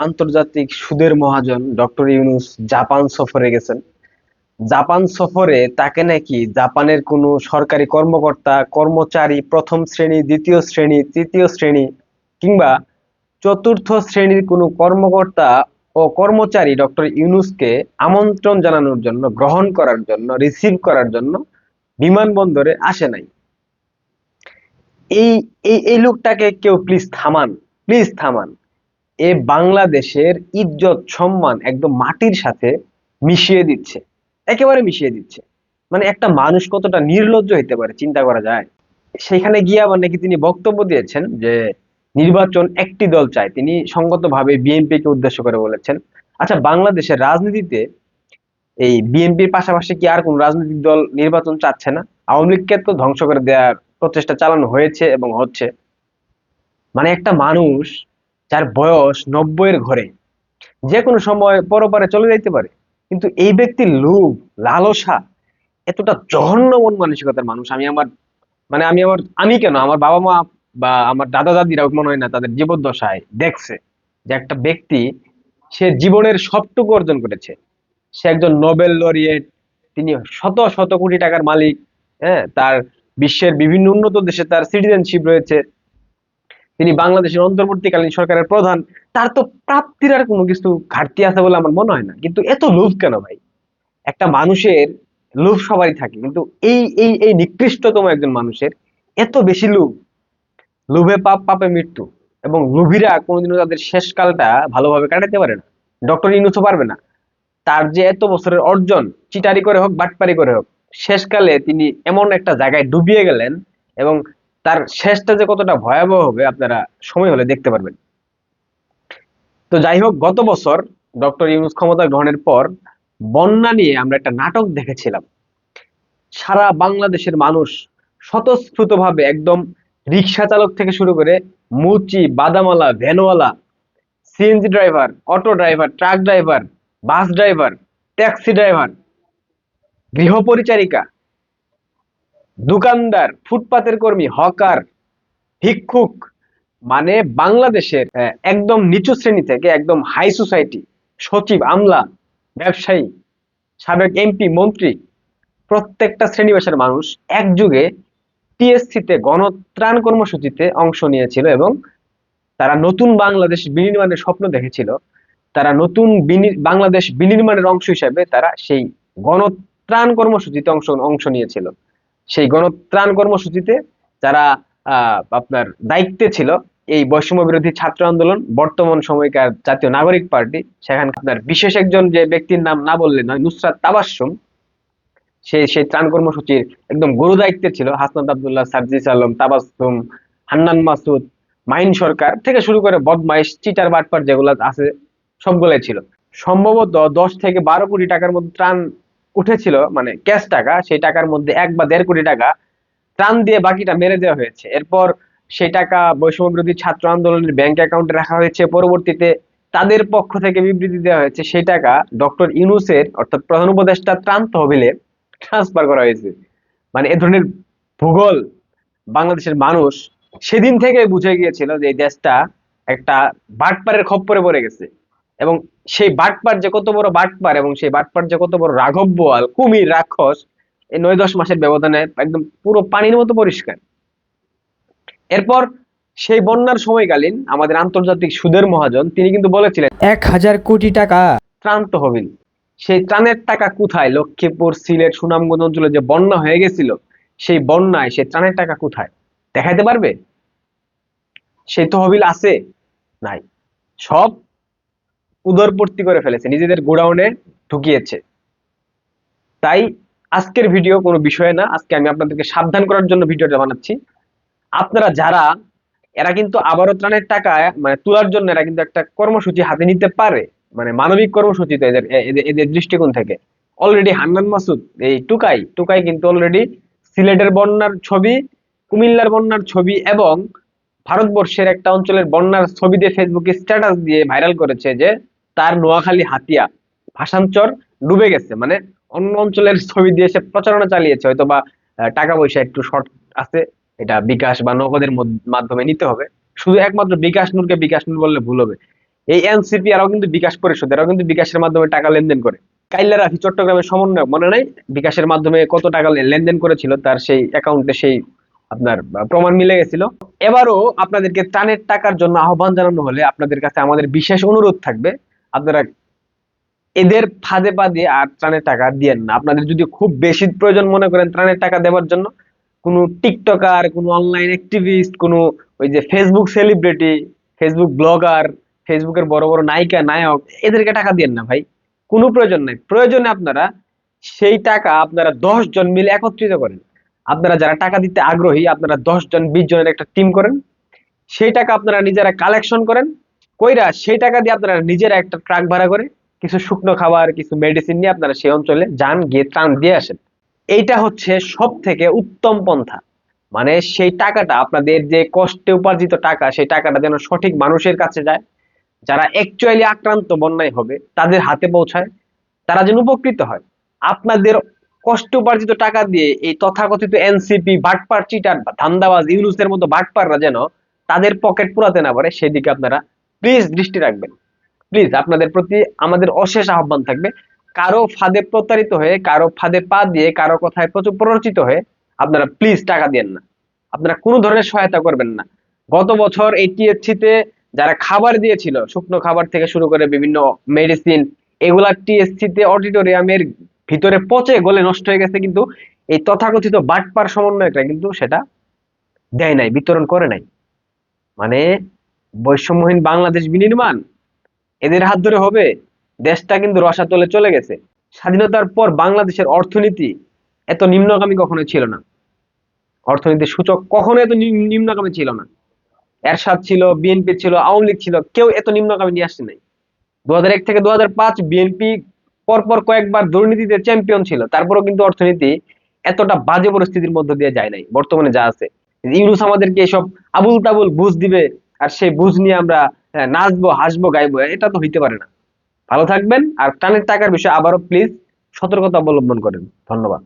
আন্তর্জাতিক সুদের মহাজন doctor Yunus Japan সফরে গেছেন। জাপান সফরে তাকে নাকি জাপানের কোনো সরকারি কর্মকর্তা, কর্মচারী, প্রথম শ্রেণি, দ্বিতীয় শ্রেণি, তৃতীয় শ্রেণি কিংবা চতুর্থ শ্রেণির কোনো কর্মকর্তা ও কর্মচারী ডক্টর ইউনুসকে আমন্ত্রণ জানানোর জন্য, গ্রহণ করার জন্য, রিসিভ করার জন্য বিমানবন্দরে আসে নাই। এই এই লোকটাকে কেউ প্লিজ থামান প্লিজ থামান। এ বাংলাদেশের ইজ্জত, সম্মান একদম মাটির সাথে মিশিয়ে দিচ্ছে। একেবারে মিশিয়ে দিচ্ছে। মানে একটা মানুষ কতটা নির্লজ্জ হইতে পারে, চিন্তা করা যায়। সেখানে গিয়ে আবার নাকি তিনি বক্তব্য দিয়েছেন যে, নির্বাচন একটি দল চায়। তিনি সঙ্গতভাবে বিএনপি কে উদ্দেশ্য করে বলেছেন। আচ্ছা বাংলাদেশের রাজনীতিতে এই বিএনপির পাশাপাশি কি আর কোন রাজনৈতিক দল নির্বাচন চাচ্ছে না? আওয়ামী লীগকে তো ধ্বংস করে দেওয়ার প্রচেষ্টা চালানো হয়েছে এবং হচ্ছে। মানে একটা মানুষ যার বয়স নব্বইয়ের ঘরে। যে কোনো সময় পরপারে চলে যাইতে পারে। কিন্তু এই ব্যক্তির লোভ, লালসা এতটা জঘন্য মন মানসিকতার মানুষ আমি আমার মানে আমি আমার, আমি কেন? আমার বাবা মা বা আমার দাদা দাদিরা মনে হয় না তাদের জীবদ্দশায় দেখছে যে একটা ব্যক্তি সে জীবনের সবটুকু অর্জন করেছে। সে একজন নোবেল লরিয়েট, তিনি শত শত কোটি টাকার মালিক হ্যাঁ তার বিশ্বের বিভিন্ন উন্নত দেশে তার সিটিজেনশিপ রয়েছে। তিনি বাংলাদেশের অন্তর্বর্তীকালীন সরকারের প্রধান, তার তো প্রাপ্তির আর কোনো কিছু ঘাটতি আছে বলে আমার মনে হয় না। কিন্তু এত লোভ কেন ভাই? একটা মানুষের লোভ সবারই থাকে, কিন্তু এই এই এই নিকৃষ্টতম একজন মানুষের এত বেশি লোভ। লোভে পাপ, পাপে মৃত্যু। এবং লোভীরা কোনোদিনও তাদের শেষকালটা ভালোভাবে কাটাতে পারে না। ডক্টর ইনুসও পারবে না। তার যে এত বছরের অর্জন, চিটারি করে হোক, বাটপারি করে হোক শেষকালে তিনি এমন একটা জায়গায় ডুবিয়ে গেলেন এবং তার শেষটা যে কতটা ভয়াবহ হবে আপনারা সময় হলে দেখতে পারবেন। তো যাই হোক, গত বছর ডক্টর ইউনুস ক্ষমতা গ্রহণের পর বন্যা নিয়ে আমরা একটা নাটক দেখেছিলাম। সারা বাংলাদেশের মানুষ স্বতঃস্ফূর্তভাবে একদম রিক্সা চালক থেকে শুরু করে মুচি বাদামালা ভ্যানওয়ালা, CNG driver, auto driver, truck driver, bus driver, taxi driver গৃহ পরিচারিকা দোকানদার, ফুটপাতের কর্মী, হকার, ভিক্ষুক মানে বাংলাদেশের একদম নিচু শ্রেণি থেকে একদম হাই সোসাইটি সচিব, আমলা, ব্যবসায়ী, সাবেক এমপি মন্ত্রী, প্রত্যেকটা শ্রেণীবাসের মানুষ একযুগে টিএসসিতে গণত্রাণ কর্মসূচিতে অংশ নিয়েছিল এবং তারা নতুন বাংলাদেশ বিনির্মাণের স্বপ্ন দেখেছিল। তারা নতুন বাংলাদেশ বিনির্মাণের অংশ হিসেবে তারা সেই গণত্রাণ কর্মসূচিতে অংশ অংশ নিয়েছিল। সেই গণত্রাণ কর্মসূচিতে যারা আপনার দায়িত্বে ছিল, এই বৈষম্য বিরোধী ছাত্র আন্দোলন, বর্তমান সময়কার জাতীয় নাগরিক পার্টি সেখানে আপনার বিশেষ একজন যে ব্যক্তির নাম না বললে নয়, নুসরাত তাবাসসুম সে সেই ত্রাণ কর্মসূচির একদম গুরু দায়িত্বে ছিল, হাসনাত আবদুল্লাহ, সার্জিস আলম তাবাসসুম হান্নান মাসুদ মাইন সরকার থেকে শুরু করে বদমাইশ, চিটার বাটপার যেগুলো আছে, সবগুলাই ছিল। সম্ভবত দশ থেকে বারো কোটি টাকার মধ্যে ত্রাণ উঠেছিল মানে ক্যাশ টাকা, সেই টাকার মধ্যে এক বা দেড় কোটি টাকা ত্রাণ দিয়ে বাকিটা মেরে দেওয়া হয়েছে। এরপর সেই টাকা বৈষম্য বিরোধী ছাত্র আন্দোলনের ব্যাংক অ্যাকাউন্টে রাখা হয়েছে। পরবর্তীতে তাদের পক্ষ থেকে বিবৃতি দেওয়া হয়েছে, সেই টাকা ডক্টর ইউনুসের, অর্থাৎ প্রধান উপদেষ্টা ত্রাণ তহবিলে ট্রান্সফার করা হয়েছে। মানে এ ধরনের ভূগোল বাংলাদেশের মানুষ সেদিন থেকে বুঝে গিয়েছিল যে এই দেশটা একটা বাটপারের খপ্পরে পড়ে গেছে। এবং সেই বাটপার যে কত বড় বাটপার এবং সেই বাটপার যে কত বড় রাঘব বোয়াল কুমির রাক্ষস এই নয় দশ মাসের ব্যবধানে একদম পুরো পানির মতো পরিষ্কার। এরপর সেই বন্যার সময়কালীন আমাদের আন্তর্জাতিক সুদের মহাজন তিনি কিন্তু বলেছিলেন এক হাজার কোটি টাকা। ত্রাণ তহবিল সেই ত্রাণের টাকা কোথায়? লক্ষ্মীপুর সিলেট সুনামগঞ্জ অঞ্চলে যে বন্যা হয়ে গেছিল সেই বন্যায় সেই ত্রাণের টাকা কোথায়? দেখাইতে পারবে? সেই তহবিল আছে? নাই। সব উদরপূর্তি করে ফেলেছে, নিজেদের গোডাউনে ঢুকিয়েছে। তাই আজকের ভিডিও কোনো বিষয় না, আজকে আমি আপনাদেরকে সাবধান করার জন্য ভিডিওটা বানাচ্ছি। আপনারা যারা, এরা কিন্তু আবারও ত্রাণের টাকা মানে তোলার জন্য এরা কিন্তু একটা কর্মসূচি হাতে নিতে পারে মানে মানবিক কর্মসূচি তো এদের, এদের- দৃষ্টিকোণ থেকে। অলরেডি হান্নান মাসুদ, এই টুকাই টুকাই কিন্তু অলরেডি সিলেটের বন্যার ছবি, কুমিল্লার বন্যার ছবি এবং ভারতবর্ষের একটা অঞ্চলের বন্যার ছবি দিয়ে ফেসবুকে স্ট্যাটাস দিয়ে ভাইরাল করেছে যে তার নোয়াখালী হাতিয়া ভাষাঞ্চর ডুবে গেছে। মানে অন্য অঞ্চলের ছবি দিয়ে সে প্রচারণা চালিয়েছে, হয়তো বা টাকা পয়সা একটু শর্ট আছে, এটা বিকাশ বা নগদের মাধ্যমে নিতে হবে। শুধু একমাত্র বিকাশ নূরকে বিকাশ নূর বললে ভুল হবে। এই এনসিপি এরাও কিন্তু বিকাশ পরিষদ, এরাও কিন্তু বিকাশের মাধ্যমে টাকা লেনদেন করে। কাইল্লা রাফি চট্টগ্রামের সমন্বয়ক মনে নাই? বিকাশের মাধ্যমে কত টাকা লেনদেন করেছিল? তার সেই অ্যাকাউন্টে সেই আপনার প্রমাণ মিলে গেছিল। এবারও আপনাদেরকে ত্রাণের টাকার জন্য আহ্বান জানানো হলে আপনাদের কাছে আমাদের বিশেষ অনুরোধ থাকবে আপনারা এদের ফাঁদে পা দিয়ে আর ত্রাণের টাকা দিয়েন না। আপনাদের যদি খুব বেশি প্রয়োজন মনে করেন ত্রাণের টাকা দেওয়ার জন্য, কোনো টিকটকার, কোনো অনলাইন অ্যাক্টিভিস্ট কোনো ওই যে ফেসবুক সেলিব্রিটি ফেসবুক ব্লগার ফেসবুকের বড় বড় নায়িকা, নায়ক, এদেরকে টাকা দিয়েন না ভাই। কোনো প্রয়োজন নাই। প্রয়োজনে আপনারা সেই টাকা আপনারা দশ জন মিলে একত্রিত করেন। আপনারা যারা টাকা দিতে আগ্রহী, আপনারা দশ জন, বিশ জনের একটা টিম করেন। সেই টাকা আপনারা নিজেরা কালেকশন করেন। কইরা সেই টাকা দিয়ে আপনারা নিজেরা একটা ট্রাক ভাড়া করে কিছু শুকনো খাবার, কিছু মেডিসিন নিয়ে আপনারা সেই অঞ্চলে যান, গিয়ে ত্রাণ দিয়ে আসেন। এইটা হচ্ছে সব থেকে উত্তম পন্থা। মানে সেই টাকাটা, আপনাদের যে কষ্টে উপার্জিত টাকা, সেই টাকাটা যেন সঠিক মানুষের কাছে যায়, যারা অ্যাকচুয়ালি আক্রান্ত বন্যায় হবে, তাদের হাতে পৌঁছায়, তারা যেন উপকৃত হয়। আপনাদের কষ্ট উপার্জিত টাকা দিয়ে এই তথাকথিত এনসিপি বাটপার, চিটার, ধান্দাবাজ, ইউনুসের মতো বাটপাররা যেন তাদের পকেট পুরাতে না পারে, সেদিকে আপনারা প্লিজ দৃষ্টি রাখবেন। প্লিজ আপনাদের প্রতি আমাদের অশেষ আহ্বান থাকবে। কারও ফাঁদে প্রতারিত হয়ে, কারও ফাঁদে পা দিয়ে, কারও কথায় প্রচুর প্ররোচিত হয়ে আপনারা প্লিজ টাকা দিয়েন না। আপনারা কোনো ধরনের সহায়তা করবেন না। গত বছর এই THC তে যারা খাবার দিয়েছিল, শুকনো খাবার থেকে শুরু করে বিভিন্ন মেডিসিন এগুলা টিএসসি তে অডিটোরিয়ামের ভিতরে পচে গলে নষ্ট হয়ে গেছে কিন্তু এই তথাকথিত বাটপার সমন্বয়করা কিন্তু সেটা দেয় নাই, বিতরণ করে নাই। মানে বৈষম্যহীন বাংলাদেশ বিনির্মাণ? এদের হাত ধরে হবে দেশটা কিন্তু রসাতলে চলে গেছে। স্বাধীনতার পর বাংলাদেশের অর্থনীতি এত নিম্নগামী কখনো ছিল না। অর্থনীতির সূচক কখনো এত নিম্নগামী ছিল না। এরশাদ ছিল, বিএনপি ছিল, আওয়ামী লীগ ছিল, কেউ এত নিম্নগামী নিয়ে আসছে নাই দু হাজার এক থেকে দু হাজার পাঁচ বিএনপি পরপর কয়েকবার দুর্নীতিতে চ্যাম্পিয়ন ছিল। তারপরেও কিন্তু অর্থনীতি এতটা বাজে পরিস্থিতির মধ্য দিয়ে যায় নাই। বর্তমানে যা আছে। ইউনুস আমাদেরকে এসব আবুল তাবুল বুঝ দিবে। আর সেই বুঝ নিয়ে আমরা আহ, নাচবো হাসবো গাইবো এটা তো হইতে পারে না। ভালো থাকবেন আর টানের টাকার বিষয়ে আবারও প্লিজ সতর্কতা অবলম্বন করেন। ধন্যবাদ।